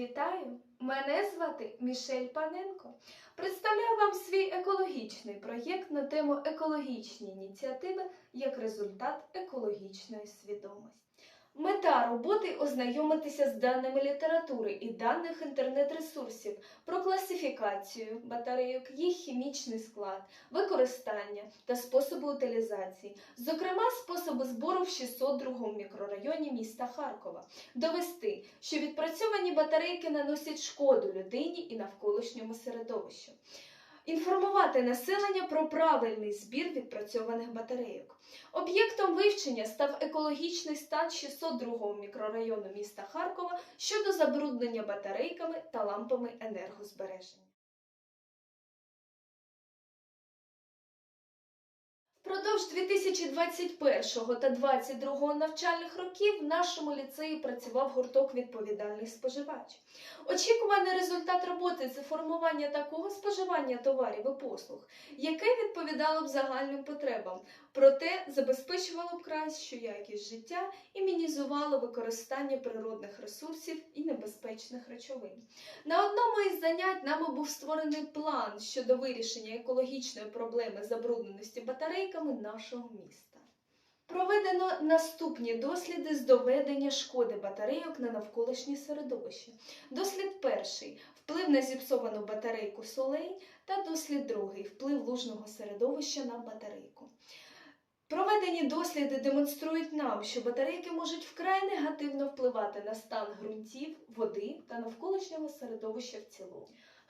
Вітаю! Мене звати Мішель Паненко. Представляю вам свій екологічний проєкт на тему екологічні ініціативи як результат екологічної свідомості. Мета роботи ознайомитися з даними літератури і даних інтернет-ресурсів про класифікацію батарейок, їх хімічний склад, використання та способи утилізації, зокрема способи збору в 602 мікрорайоні міста Харкова, довести, що відпрацьовані батарейки наносять шкоду людині і навколишньому середовищу. Інформувати населення про правильний збір відпрацьованих батарейок. Об'єктом вивчення став екологічний стан 602 мікрорайону міста Харкова щодо забруднення батарейками та лампами енергозбереження. Впродовж 2021 та 2022 навчальних років в нашому ліцеї працював гурток відповідальний споживач. Очікуваний результат роботи це формування такого споживання товарів і послуг, яке відповідало б загальним потребам, проте забезпечувало б кращу якість життя і мінізувало використання природних ресурсів і небезпечних речовин. На одному занять нами був створений план щодо вирішення екологічної проблеми забрудненості батарейками нашого міста. Проведено наступні досліди з доведення шкоди батарейок на навколишнє середовище. Дослід перший вплив на зіпсовану батарейку солей та дослід другий вплив лужного середовища на батарейку. Проведені досліди демонструють нам, що батарейки можуть вкрай негативно впливати на стан ґрунтів, води та навколишнього середовища в цілому.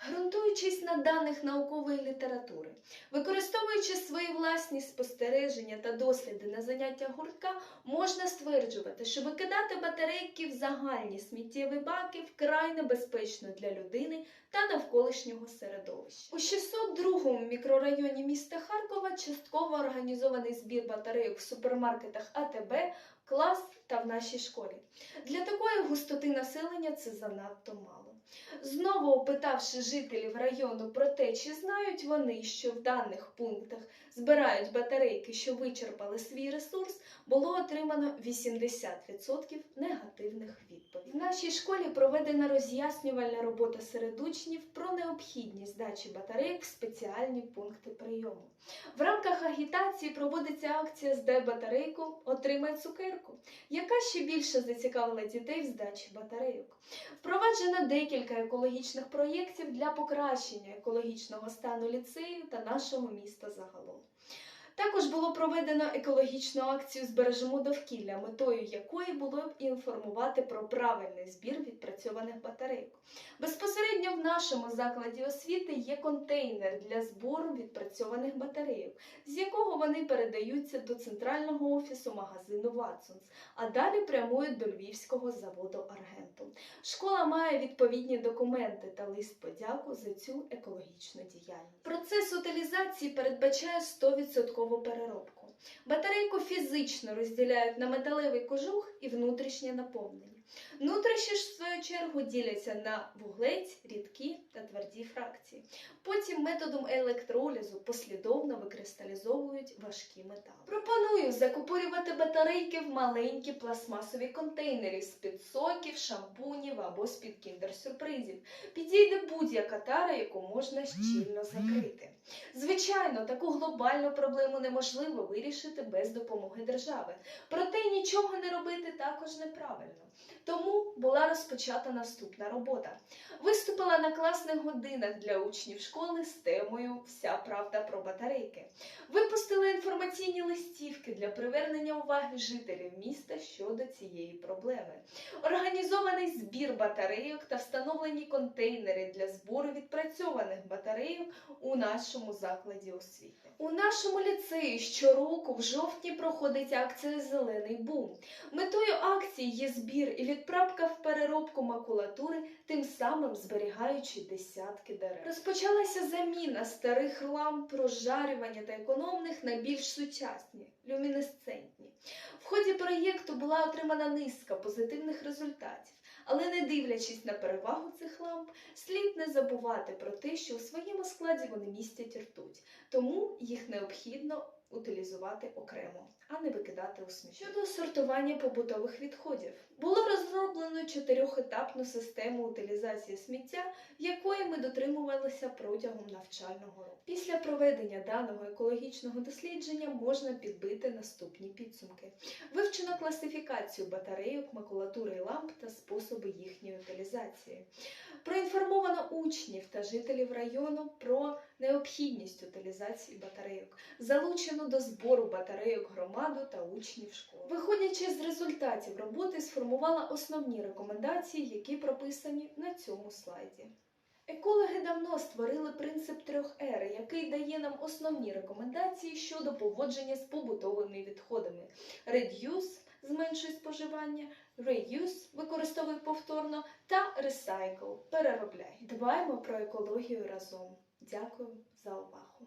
Ґрунтуючись на даних наукової літератури, використовуючи свої власні спостереження та досліди на заняттях гуртка, можна стверджувати, що викидати батарейки в загальні сміттєві баки вкрай небезпечно для людини та навколишнього середовища. У 602 мікрорайоні міста Харкова частково організований збір батарейок в супермаркетах АТБ, клас та в нашій школі. Для такої густоти населення це занадто мало. Знову опитавши жителів району про те, чи знають вони, що в даних пунктах збирають батарейки, що вичерпали свій ресурс, було отримано 80% негативних відповідей. В нашій школі проведена роз'яснювальна робота серед учнів про необхідність здачі батарейок в спеціальні пункти прийому. В рамках агітації проводиться акція «Здай батарейку, отримай цукерку», яка ще більше зацікавила дітей в здачі батарейок. Впроваджено декілька екологічних проєктів для покращення екологічного стану ліцею та нашого міста загалом. Також було проведено екологічну акцію Збережемо довкілля, метою якої було б інформувати про правильний збір відпрацьованих батарейок. Безпосередньо в нашому закладі освіти є контейнер для збору відпрацьованих батарейок, з якого вони передаються до центрального офісу магазину Ватсонс, а далі прямують до львівського заводу Аргентум. Школа має відповідні документи та лист подяку за цю екологічну діяльність. Процес утилізації передбачає 100% переробку. Батарейку фізично розділяють на металевий кожух і внутрішнє наповнення. Внутрішні ж, в свою чергу, діляться на вуглець, рідкі та тверді фракції. Потім методом електролізу послідовно викристалізовують важкі метали. Пропоную закупорювати батарейки в маленькі пластмасові контейнери з-під соків, шампунів або з-під кіндер-сюрпризів. Підійде будь-яка тара, яку можна щільно закрити. Звичайно, таку глобальну проблему неможливо вирішити без допомоги держави. Проте нічого не робити також неправильно. Тому була розпочата наступна робота. Виступила на класних годинах для учнів школи з темою Вся правда про батарейки. Випустила інформаційні листівки для привернення уваги жителів міста щодо цієї проблеми. Організований збір батарейок та встановлені контейнери для збору відпрацьованих батарейок у нашому закладі освіти. У нашому ліцеї щороку в жовтні проходить акція Зелений бум. Метою акції є збір і відправка в переробку макулатури, тим самим зберігаючи десятки дерев. Розпочалася заміна старих ламп, розжарювання та економних на більш сучасні, люмінесцентні. В ході проєкту була отримана низка позитивних результатів. Але не дивлячись на перевагу цих ламп, слід не забувати про те, що у своєму складі вони містять ртуть, тому їх необхідно утилізувати окремо. а не викидати у сміття. Щодо сортування побутових відходів, було розроблено чотирьохетапну систему утилізації сміття, якої ми дотримувалися протягом навчального року. Після проведення даного екологічного дослідження можна підбити наступні підсумки. Вивчено класифікацію батарейок, макулатури ламп та способи їхньої утилізації. Проінформовано учнів та жителів району про необхідність утилізації батарейок. Залучено до збору батарейок громаду та учнів школи. Виходячи з результатів роботи, сформувала основні рекомендації, які прописані на цьому слайді. Екологи давно створили принцип трьох Р, який дає нам основні рекомендації щодо поводження з побутовими відходами: Reduce – зменшуй споживання, Reuse – використовуй повторно та Recycle – переробляй. Дбаємо про екологію разом. Дякую за увагу.